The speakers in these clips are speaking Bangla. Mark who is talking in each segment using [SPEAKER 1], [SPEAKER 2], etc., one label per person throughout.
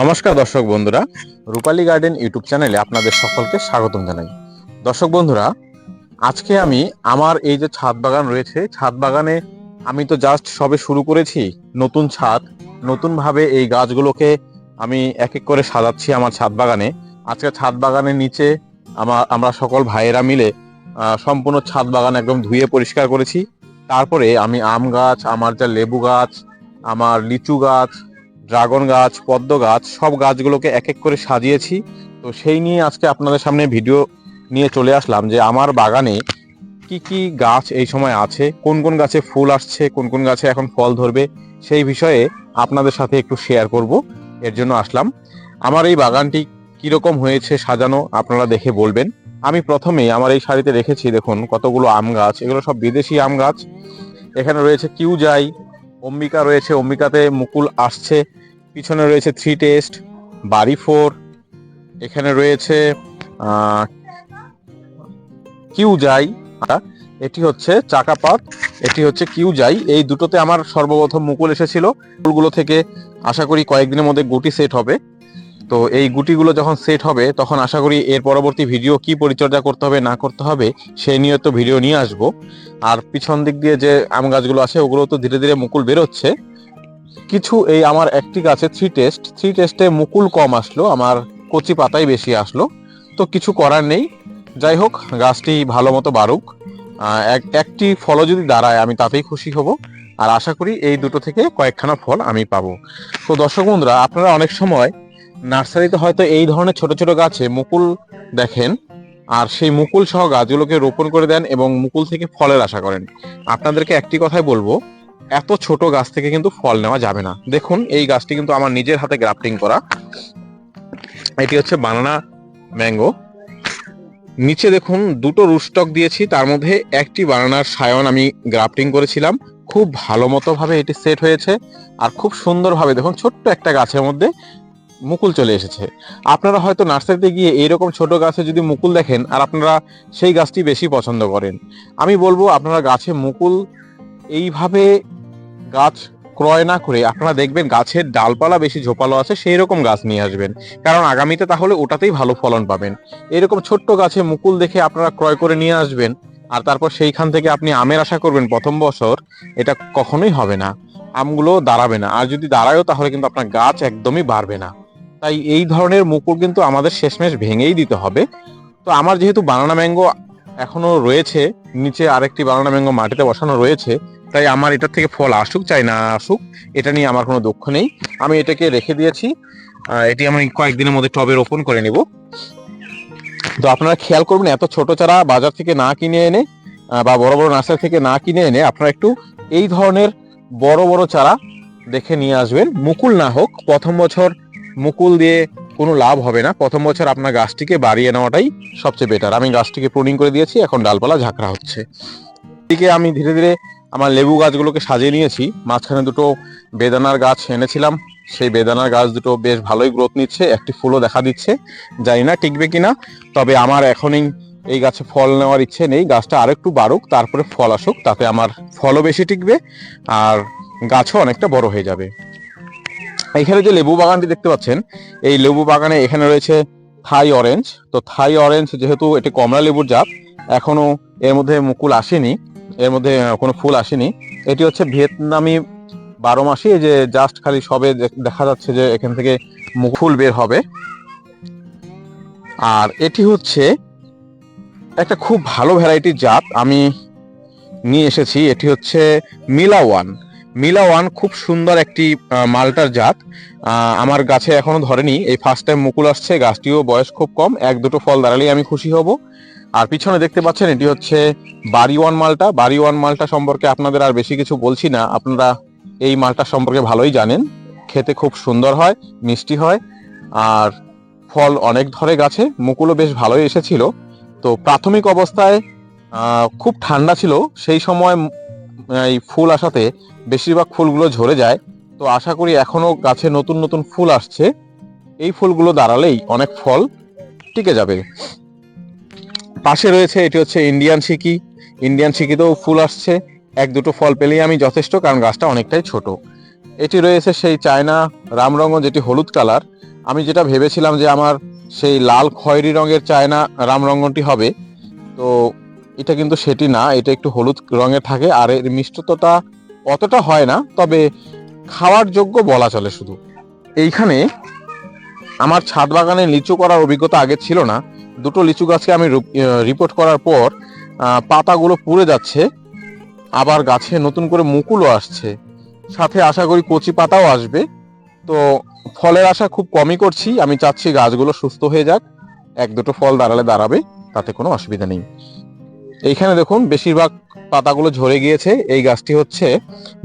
[SPEAKER 1] নমস্কার দর্শক বন্ধুরা, রূপালী গার্ডেন ইউটিউব চ্যানেলে আপনাদের সকলকে স্বাগতম জানাই। দর্শক বন্ধুরা, আজকে আমি আমার এই যে ছাদ বাগান রয়েছে, ছাদ বাগানে আমি তো জাস্ট সবে শুরু করেছি নতুন ছাদ, নতুনভাবে এই গাছগুলোকে আমি এক এক করে সাজাচ্ছি আমার ছাদ বাগানে। আজকে ছাদ বাগানের নিচে আমার আমরা সকল ভাইয়েরা মিলে সম্পূর্ণ ছাদ বাগান একদম ধুয়ে পরিষ্কার করেছি। তারপরে আমি আম গাছ, আমার যা লেবু গাছ, আমার লিচু গাছ ড্রাগন গাছ, পদ্ম গাছ, সব গাছগুলোকে এক এক করে সাজিয়েছি। তো সেই নিয়ে আজকে আপনাদের সামনে ভিডিও নিয়ে চলে আসলাম যে আমার বাগানে কি কি গাছ এই সময় আছে, কোন কোন গাছে ফুল আসছে, কোন কোন গাছে এখন ফল ধরবে, সেই বিষয়ে আপনাদের সাথে একটু শেয়ার করব। এর জন্য আসলাম। আমার এই বাগানটি কীরকম হয়েছে সাজানো আপনারা দেখে বলবেন। আমি প্রথমেই আমার এই শাড়িতে রেখেছি, দেখুন, কতগুলো আম গাছ, এগুলো সব বিদেশি আম গাছ। এখানে রয়েছে কিউ কিউজাই অম্বিকা রয়েছে, অম্বিকাতে মুকুল আসছে। পিছনে রয়েছে থ্রি টেস্ট বাড়ি ফোর এখানে রয়েছে কিউ যাই এটি হচ্ছে চাকাপাত, এটি হচ্ছে কিউ যাই এই দুটোতে আমার সর্বপ্রথম মুকুল এসেছিল। মুকুলগুলো থেকে আশা করি কয়েকদিনের মধ্যে গুটি সেট হবে। তো এই গুটিগুলো যখন সেট হবে, তখন আশা করি এর পরবর্তী ভিডিও কি পরিচর্যা করতে হবে, না করতে হবে, সেই নিয়ে তো ভিডিও নিয়ে আসব। আর পিছন দিক দিয়ে যে আম গাছগুলো আছে ওগুলো তো ধীরে ধীরে মুকুল বেরোচ্ছে। কিছু এই আমার একটি গাছে থ্রি টেস্ট থ্রি টেস্টে মুকুল কম আসলো, আমার কচি পাতাই বেশি আসলো। তো কিছু করার নেই। যাই হোক, গাছটি ভালো মতো বাড়ুক। এক, একটি ফলও যদি দাঁড়ায়, আমি তাতেই খুশি হব। আর আশা করি এই দুটো থেকে কয়েকখানা ফল আমি পাবো। তো দর্শক বন্ধুরা, আপনারা অনেক সময় নার্সারিতে হয়তো এই ধরনের ছোট ছোট গাছে মুকুল দেখেন, আর সেই মুকুল সহ গাছগুলোকে রোপণ করে দেন এবং মুকুল থেকে ফলের আশা করেন। আপনাদেরকে একটি কথাই বলব, এত ছোট গাছ থেকে কিন্তু ফল নেওয়া যাবে না। দেখুন, এই গাছটি কিন্তু আমার নিজের হাতে গ্রাফটিং করা। এটি হচ্ছে বানানা ম্যাঙ্গো। নিচে দেখুন, দুটো রুস্টক দিয়েছি, তার মধ্যে একটি বানানার সায়ন আমি গ্রাফটিং করেছিলাম। খুব ভালো মতো ভাবে এটি সেট হয়েছে, আর খুব সুন্দরভাবে দেখুন, ছোট্ট একটা গাছের মধ্যে মুকুল চলে এসেছে। আপনারা হয়তো নার্সারিতে গিয়ে এইরকম ছোট গাছে যদি মুকুল দেখেন, আর আপনারা সেই গাছটি বেশি পছন্দ করেন। আমি বলব, আপনারা গাছে মুকুল এইভাবে গাছ ক্রয় না করে আপনারা দেখবেন গাছের ডালপালা বেশি ঝোপালো আছে সেই রকম গাছ নিয়ে আসবেন। কারণ আগামীতে তাহলে ওটাতেই ভালো ফলন পাবেন। এরকম ছোট্ট গাছে মুকুল দেখে আপনারা ক্রয় করে নিয়ে আসবেন, আর তারপর সেইখান থেকে আপনি আমের আশা করবেন প্রথম বছর, এটা কখনোই হবে না। আমগুলো দাঁড়াবে না। আর যদি দাঁড়ায়ও, তাহলে কিন্তু আপনার গাছ একদমই বাড়বে না। তাই এই ধরনের মুকুল কিন্তু আমাদের শেষমেশ ভেঙেই দিতে হবে। তো আমার যেহেতু বানানা ম্যাঙ্গো এখনও রয়েছে, নিচে আরেকটি বানানা ম্যাঙ্গো মাটিতে বসানো রয়েছে, তাই আমার এটার থেকে ফল আসুক চাই না আসুক, এটা নিয়ে আমার কোনো দুঃখ নেই। আমি এটাকে রেখে দিয়েছি এটি আমি কয়েকদিনের মধ্যে টবে রোপণ করে নেব। তো আপনারা খেয়াল করবেন, এত ছোট চারা বাজার থেকে না কিনে এনে বা বড় বড় নার্সারি থেকে না কিনে এনে আপনারা একটু এই ধরনের বড় বড় চারা দেখে নিয়ে আসবেন। মুকুল না হোক, প্রথম বছর মুকুল দিয়ে কোনো লাভ হবে না। প্রথম বছর আপনার গাছটিকে বাড়িয়ে নেওয়াটাই সবচেয়ে বেটার আমি গাছটিকে প্রুনিং করে দিয়েছি, এখন ডালপালা ঝাঁকড়া হচ্ছে। এদিকে আমি ধীরে ধীরে আমার লেবু গাছগুলোকে সাজিয়ে নিয়েছি। মাঝখানে দুটো বেদানার গাছ এনেছিলাম। সেই বেদানার গাছ দুটো বেশ ভালোই গ্রোথ নিচ্ছে। একটি ফুলও দেখা দিচ্ছে। জানি না টিকবে কিনা, তবে আমার এখনই এই গাছে ফল নেওয়ার ইচ্ছে নেই। গাছটা আরেকটু বাড়ুক, তারপরে ফল আসুক, তাতে আমার ফলও বেশি টিকবে, আর গাছও অনেকটা বড় হয়ে যাবে। এখানে যে লেবু বাগানটি দেখতে পাচ্ছেন, এই লেবু বাগানে এখানে রয়েছে থাই অরেঞ্জ তো থাই অরেঞ্জ যেহেতু এটি কমলা লেবুর জাত, এখনও এর মধ্যে মুকুল আসেনি, এর মধ্যে কোনো ফুল আসেনি। এটি হচ্ছে ভিয়েতনামি বারো মাসি যে জাস্ট খালি সবে দেখা যাচ্ছে যে এখান থেকে ফুল বের হবে। আর এটি হচ্ছে একটা খুব ভালো ভ্যারাইটির জাত, আমি নিয়ে এসেছি, এটি হচ্ছে মিলা ওয়ান মিলা ওয়ান খুব সুন্দর একটি মালটার জাত। আমার গাছে এখনও ধরেনি। এই ফার্স্ট টাইম মুকুল আসছে, গাছটিও বয়স খুব কম, এক দুটো ফল দাঁড়ালেই আমি খুশি হব। আর পিছনে দেখতে পাচ্ছেন, এটি হচ্ছে বাড়ি ওয়ান মালটা। বাড়ি ওয়ান মালটা সম্পর্কে আপনাদের আর বেশি কিছু বলছি না। আপনারা এই মালটা সম্পর্কে ভালোই জানেন। খেতে খুব সুন্দর হয়, মিষ্টি হয়, আর ফল অনেক ধরে গাছে। মুকুলও বেশ ভালোই এসেছিল। তো প্রাথমিক অবস্থায় খুব ঠান্ডা ছিল। সেই সময় এই ফুল আসাতে বেশিরভাগ ফুলগুলো ঝরে যায়। তো আশা করি এখনও গাছে নতুন নতুন ফুল আসছে। এই ফুলগুলো দাঁড়ালেই অনেক ফল টিকে যাবে। পাশে রয়েছে, এটি হচ্ছে ইন্ডিয়ান সিকি। ইন্ডিয়ান সিকিতেও ফুল আসছে। এক দুটো ফল পেলেই আমি যথেষ্ট, কারণ গাছটা অনেকটাই ছোট। এটি রয়েছে সেই চায়না রামরঙ্গ যেটি হলুদ কালার। আমি যেটা ভেবেছিলাম যে আমার সেই লাল খয়েরি রঙের চায়না রামরঙ্গনটি হবে। তো এটা কিন্তু সেটি না, এটা একটু হলুদ রঙের থাকে, আর এর মিষ্টতা অতটা হয় না, তবে খাওয়ার যোগ্য বলা চলে শুধু। এইখানে আমার ছাদ বাগানে লিচু করার অভিজ্ঞতা আগে ছিল না। দুটো লিচু গাছকে আমি রিপোর্ট করার পর পাতাগুলো পুড়ে যাচ্ছে, আবার গাছে নতুন করে মুকুলও আসছে। সাথে আশা করি কচি পাতাও আসবে। তো ফলের আশা খুব কমই করছি, আমি চাচ্ছি গাছগুলো সুস্থ হয়ে যাক, এক দুটো ফল দাঁড়ালে দাঁড়াবে, তাতে কোনো অসুবিধা নেই। এইখানে দেখুন বেশিরভাগ পাতাগুলো ঝরে গিয়েছে। এই গাছটি হচ্ছে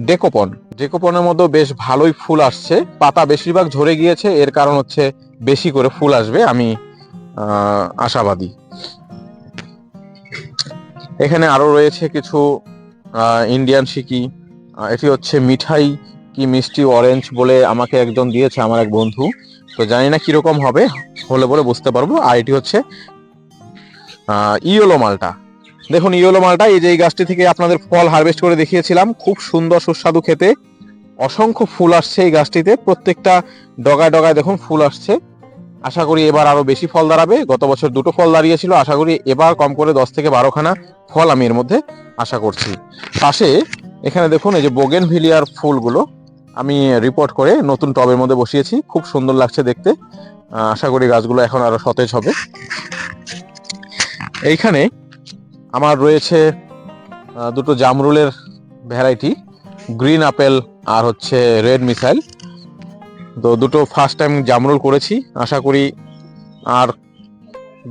[SPEAKER 1] ডেকোপন। ডেকোপনের মধ্যেও বেশ ভালোই ফুল আসছে। পাতা বেশিরভাগ ঝরে গিয়েছে এর কারণ হচ্ছে বেশি করে ফুল আসবে আমি আশাবাদী। এখানে আরও রয়েছে কিছু ইন্ডিয়ান আহ, এটি হচ্ছে মিঠাই কি মিষ্টি অরেঞ্জ বলে আমাকে একজন দিয়েছে আমার এক বন্ধু। তো জানি না কীরকম হবে হলে বলে বুঝতে পারব। আর এটি হচ্ছে ইয়েলো মালটা। দেখুন, ইয়েলো মালটা, এই যে এই গাছটি থেকে আপনাদের ফল হারভেস্ট করে দেখিয়েছিলাম, খুব সুন্দর সুস্বাদু খেতে। অসংখ্য ফুল আসছে এই গাছটিতে, প্রত্যেকটা ডগায় ডগায় দেখুন ফুল আসছে। আশা করি এবার আরও বেশি ফল দাঁড়াবে। গত বছর দুটো ফল দাঁড়িয়েছিল, আশা করি এবার কম করে দশ থেকে বারোখানা ফল আমি এর মধ্যে আশা করছি। পাশে, এখানে দেখুন, এই যে বোগেন ভিলিয়ার ফুলগুলো আমি রিপোর্ট করে নতুন টবের মধ্যে বসিয়েছি, খুব সুন্দর লাগছে দেখতে। আশা করি গাছগুলো এখন আরও সতেজ হবে। এইখানে আমার রয়েছে দুটো জামরুলের ভ্যারাইটি, গ্রিন আপেল আর হচ্ছে রেড মিসাইল। তো দুটো ফার্স্ট টাইম জামরুল করেছি, আশা করি আর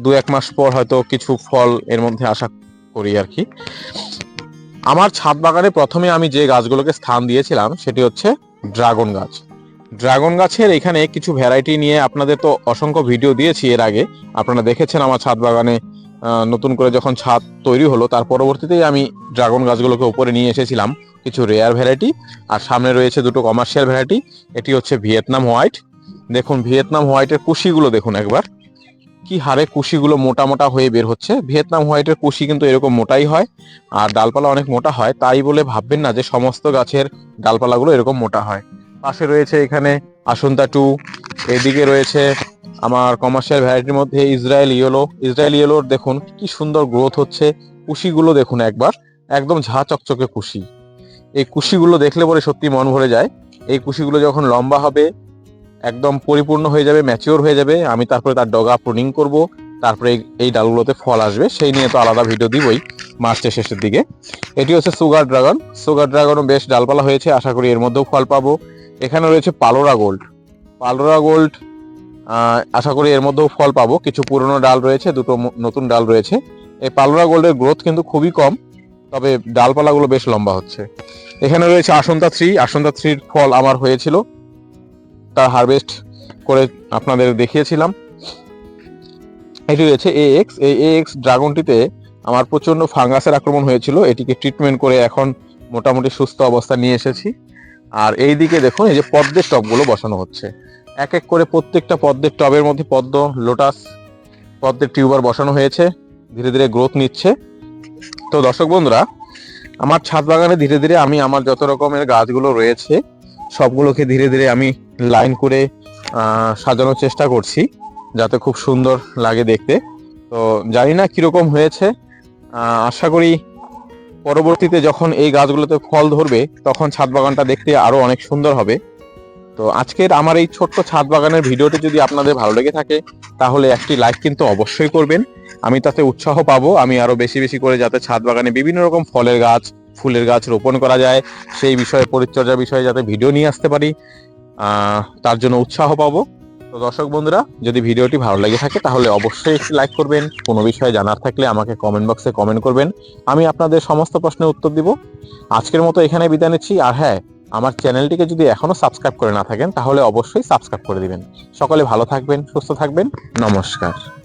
[SPEAKER 1] দু এক মাস পর হয়তো কিছু ফল এর মধ্যে আশা করি আর কি। আমার ছাদ বাগানে প্রথমে আমি যে গাছগুলোকে স্থান দিয়েছিলাম, সেটি হচ্ছে ড্রাগন গাছ। ড্রাগন গাছের এখানে কিছু ভ্যারাইটি নিয়ে আপনাদের তো অসংখ্য ভিডিও দিয়েছি এর আগে, আপনারা দেখেছেন আমার ছাদ বাগানে নতুন করে যখন ছাদ তৈরি হলো, তার পরবর্তীতেই আমি ড্রাগন গাছগুলোকে উপরে নিয়ে এসেছিলাম, কিছু রেয়ার ভ্যারাইটি আর সামনে রয়েছে দুটো কমার্শিয়াল ভ্যারাইটি এটি হচ্ছে ভিয়েতনাম হোয়াইট। দেখুন, ভিয়েতনাম হোয়াইটের কুশিগুলো দেখুন একবার। কি হারে কুশিগুলো মোটা মোটা হয়ে বের হচ্ছে। ভিয়েতনাম হোয়াইটের কুশি কিন্তু এরকম মোটাই হয়, আর ডালপালা অনেক মোটা হয়। তাই বলে ভাববেন না যে সমস্ত গাছের ডালপালাগুলো এরকম মোটা হয়। পাশে রয়েছে এখানে আসন্তা টু, এদিকে রয়েছে আমার কমার্শিয়াল ভ্যারাইটির মধ্যে ইসরায়েল ইয়েলো ইসরায়েল ইয়েলোর দেখুন কি সুন্দর গ্রোথ হচ্ছে। কুশিগুলো দেখুন একবার, একদম ঝা চকচকে কুশি। এই কুশিগুলো দেখলে পরে সত্যি মন ভরে যায়। এই কুশিগুলো যখন লম্বা হবে, একদম পরিপূর্ণ হয়ে যাবে ম্যাচিওর হয়ে যাবে, আমি তারপরে তার ডগা প্রুনিং করব, তারপরে এই- ডালগুলোতে ফল আসবে, সেই নিয়ে তো আলাদা ভিডিও দিবই মার্চের শেষের দিকে। এটি হচ্ছে সুগার ড্রাগন সুগার ড্রাগনও বেশ ডালপালা হয়েছে, আশা করি এর মধ্যেও ফল পাবো। এখানে রয়েছে পালোরা গোল্ড পালোরা গোল্ড আশা করি এর মধ্যেও ফল পাবো। কিছু পুরনো ডাল রয়েছে, দুটো নতুন ডাল রয়েছে। এই পালোরা গোল্ডের গ্রোথ কিন্তু খুবই কম, তবে ডালপালাগুলো বেশ লম্বা হচ্ছে। এখানে রয়েছে আসন্তা থ্রি আসন্তা থ্রির ফল আমার হয়েছিল। তার হারভেস্ট করে আপনাদের দেখিয়েছিলাম। এটি রয়েছে এ এক্স এই এ এক্স ড্রাগনটিতে আমার প্রচণ্ড ফাঙ্গাসের আক্রমণ হয়েছিল। এটিকে ট্রিটমেন্ট করে এখন মোটামুটি সুস্থ অবস্থা নিয়ে এসেছি। আর এই দিকে দেখুন, এই যে পদ্মের টবগুলো বসানো হচ্ছে। এক এক করে প্রত্যেকটা পদ্মের টবের মধ্যে পদ্ম, লোটাস, পদ্মের টিউবার বসানো হয়েছে। ধীরে ধীরে গ্রোথ নিচ্ছে। তো দর্শক বন্ধুরা, আমার ছাদ বাগানে ধীরে ধীরে আমি আমার যত রকমের গাছগুলো রয়েছে, সবগুলোকে ধীরে ধীরে আমি লাইন করে সাজানোর চেষ্টা করছি, যাতে খুব সুন্দর লাগে দেখতে। তো জানি না কীরকম হয়েছে। আশা করি পরবর্তীতে যখন এই গাছগুলোতে ফল ধরবে, তখন ছাদ বাগানটা দেখতে আরও অনেক সুন্দর হবে। তো আজকের আমার এই ছোট্ট ছাদ বাগানের ভিডিওটি যদি আপনাদের ভালো লেগে থাকে, তাহলে একটি লাইক কিন্তু অবশ্যই করবেন। আমি তাতে উৎসাহ পাবো। আমি আরও বেশি বেশি করে যাতে ছাদ বাগানে বিভিন্ন রকম ফলের গাছ, ফুলের গাছ রোপণ করা যায়, সেই বিষয়ে পরিচর্যার বিষয়ে যাতে ভিডিও নিয়ে আসতে পারি তার জন্য উৎসাহ পাবো। তো দর্শক বন্ধুরা, যদি ভিডিওটি ভালো লেগে থাকে, তাহলে অবশ্যই একটি লাইক করবেন। কোনো বিষয়ে জানার থাকলে আমাকে কমেন্ট বক্সে কমেন্ট করবেন। আমি আপনাদের সমস্ত প্রশ্নের উত্তর দিব। আজকের মতো এখানে বিদায় নিচ্ছি। আর হ্যাঁ আমার চ্যানেলটিকে যদি এখনও সাবস্ক্রাইব করে না থাকেন, তাহলে অবশ্যই সাবস্ক্রাইব করে দিবেন। সকলে ভালো থাকবেন, সুস্থ থাকবেন। নমস্কার।